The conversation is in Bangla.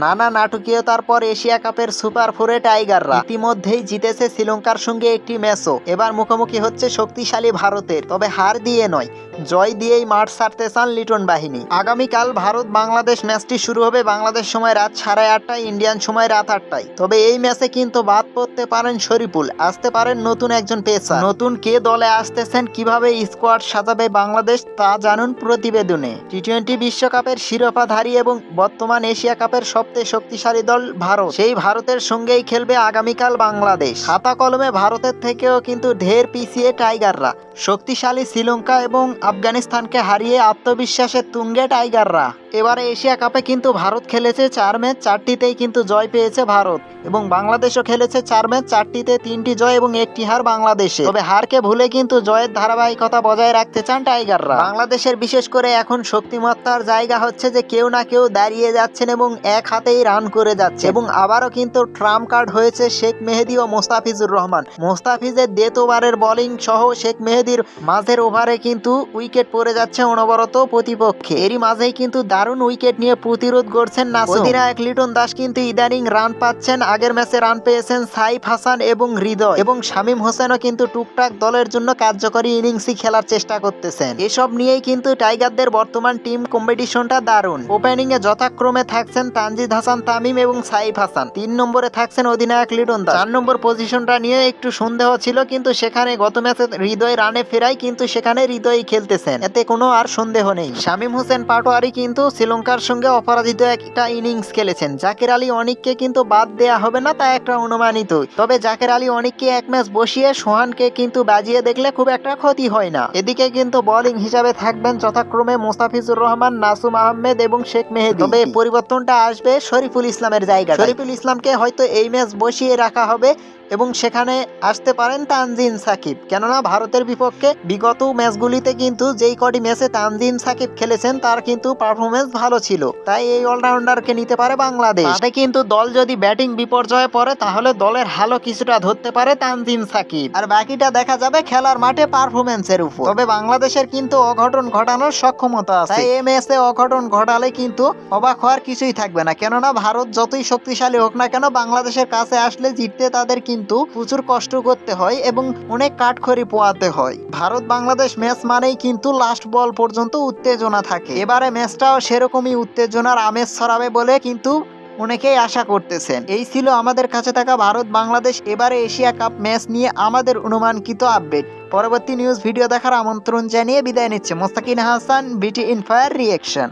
নানা নাটকীয়তার পর এশিয়া কাপের সুপার ফোরে টাইগাররা ইতিমধ্যেই জিতেছে শ্রীলঙ্কার সঙ্গে একটি ম্যাচও। এবার মুখোমুখি হচ্ছে শক্তিশালী ভারতের, তবে হার দিয়ে নয়, জয় দিয়েই মাঠ ছাড়তে চান লিটন বাহিনী। আগামীকাল ভারত বাংলাদেশ ম্যাচটি শুরু হবে বাংলাদেশ সময় রাত সাড়ে আটটায়, ইন্ডিয়ান সময় রাত আটটায়। তবে এই ম্যাচে কিন্তু বাদ পড়তে পারেন শরীফুল, আসতে পারেন নতুন একজন পেসার। নতুন কে দলে আসতেছেন, কীভাবে স্কোয়াড সাজাবে বাংলাদেশ তা জানুন প্রতিবেদনে। টি টোয়েন্টি বিশ্বকাপের শিরোপাধারী এবং বর্তমান এশিয়া কাপের সবচেয়ে শক্তিশালী দল ভারত। সেই ভারতের সঙ্গেই খেলবে আগামীকাল বাংলাদেশ। খাতা কলমে ভারতের থেকেও কিন্তু ঢের পিছিয়ে টাইগাররা। শক্তিশালী শ্রীলঙ্কা এবং আফগানিস্তানকে হারিয়ে আত্মবিশ্বাসের তুঙ্গে টাইগাররা। এবারে এশিয়া কাপে কিন্তু ভারত খেলেছে চার ম্যাচ, চারটিতেই কিন্তু জয় পেয়েছে ভারত। এবং বাংলাদেশও খেলেছে চার ম্যাচ, চারটিতে তিনটি জয় এবং একটি হার বাংলাদেশে। তবে হারকে ভুলে কিন্তু জয়ের ধারাবাহিকতা বজায় রাখতে চান টাইগাররা। বাংলাদেশের বিশেষ করে এখন শক্তিমত্তার জায়গা হচ্ছে যে কেউ না কেউ দাঁড়িয়ে যাচ্ছেন এবং এক হাতেই রান করে যাচ্ছে। এবং আবারও কিন্তু ট্রাম্প কার্ড হয়েছে শেখ মেহেদি ও মোস্তাফিজুর রহমান। মোস্তাফিজের ডেথ ওভারের বোলিং সহ শেখ মেহেদির মাঝের ওভারে কিন্তু উইকেট পড়ে যাচ্ছে অনবরত প্রতিপক্ষে। এরই মাঝেই কিন্তু দারুণ উইকেট নিয়ে প্রতিরোধ করছেন নাসুম অধিনায়ক লিটন দাস কিন্তু ইদানিং রান পাচ্ছেন আগের ম্যাচে রান পেয়েছেন সাইফ হাসান এবং হৃদয়। এবং শামীম হোসেনও কিন্তু টুকটাক দলের জন্য কার্যকরী ইনিংসই খেলার চেষ্টা করতেছেন। এসব নিয়েই কিন্তু টাইগারদের বর্তমান টিম কম্পিটিশনটা দারুণ। ওপেনিং এ যথাক্রমে থাকছেন তানজিদ হাসান তামিম এবং সাইফ হাসান। তিন নম্বরে থাকছেন অধিনায়ক লিটন দাস। চার নম্বর পজিশনটা নিয়ে একটু সন্দেহ ছিল কিন্তু সেখানে গত ম্যাচে হৃদয় রানে ফেরাই কিন্তু সেখানে হৃদয় খেলতেছেন। এতে কোনো আর সন্দেহ নেই। শামীম হোসেন পাটোয়ারি কিন্তু শ্রীলঙ্কার সঙ্গে অপরাজিত একটা ইনিংস খেলেছেন। জাকের আলী অনিককে কিন্তু বাদ দেয়া হবে না, তা একটা অনুমানিত। তবে জাকের আলী অনিককে এক ম্যাচ বসিয়ে সোহানকে কিন্তু বাজিয়ে দেখলে খুব একটা ক্ষতি হয় না। এদিকে কিন্তু বোলিং হিসাবে থাকবেন যথাক্রমে মোস্তাফিজুর রহমান, নাসুম আহমেদ এবং শেখ মেহেদি। তবে পরিবর্তনটা আসবে শরীফুল ইসলামের জায়গা শরীফুল ইসলামকে হয়তো এই ম্যাচ বসিয়ে রাখা হবে এবং সেখানে আসতে পারেন তানজিন সাকিব। কেননা ভারতের বিপক্ষে বিগত ম্যাচগুলিতে কিন্তু যেই কটি ম্যাচে তানজিন সাকিব খেলেছেন তার কিন্তু পারফরমেন্স ভালো ছিল। তাই এই অলরাউন্ডারকে নিতে পারে বাংলাদেশ। তাতে কিন্তু দল যদি ব্যাটিং বিপর্যয়ে পড়ে তাহলে দলের হালও কিছুটা ধরতে পারে তানজিম সাকিব। আর বাকিটা দেখা যাবে খেলার মাঠে পারফরমেন্সের উপর। তবে বাংলাদেশের কিন্তু অঘটন ঘটানোর সক্ষমতা আছে। তাই এই ম্যাচে অঘটন ঘটালে কিন্তু অবাক হওয়ার কিছুই থাকবে না। কেননা ভারত যতই শক্তিশালী হোক না কেন বাংলাদেশের কাছে আসলে জিততে তাদের কিন্তু প্রচুর কষ্ট করতে হয় এবং অনেক কাঠখড়ি পোয়াতে হয়। ভারত বাংলাদেশ ম্যাচ মানেই কিন্তু লাস্ট বল পর্যন্ত উত্তেজনা থাকে। এবারে ম্যাচটাও সেরকমই উত্তেজনার আমেজ ছড়াবে বলে কিন্তু অনেকেই আশা করতেছেন। এই ছিল আমাদের কাছে থাকা ভারত বাংলাদেশ এবারে এশিয়া কাপ ম্যাচ নিয়ে আমাদের অনুমানকৃত আপডেট পরবর্তী নিউজ ভিডিও দেখার আমন্ত্রণ জানিয়ে বিদায় নিচ্ছে। মোস্তাকিন হাসান বিটি ইনফায়ার রিয়েকশন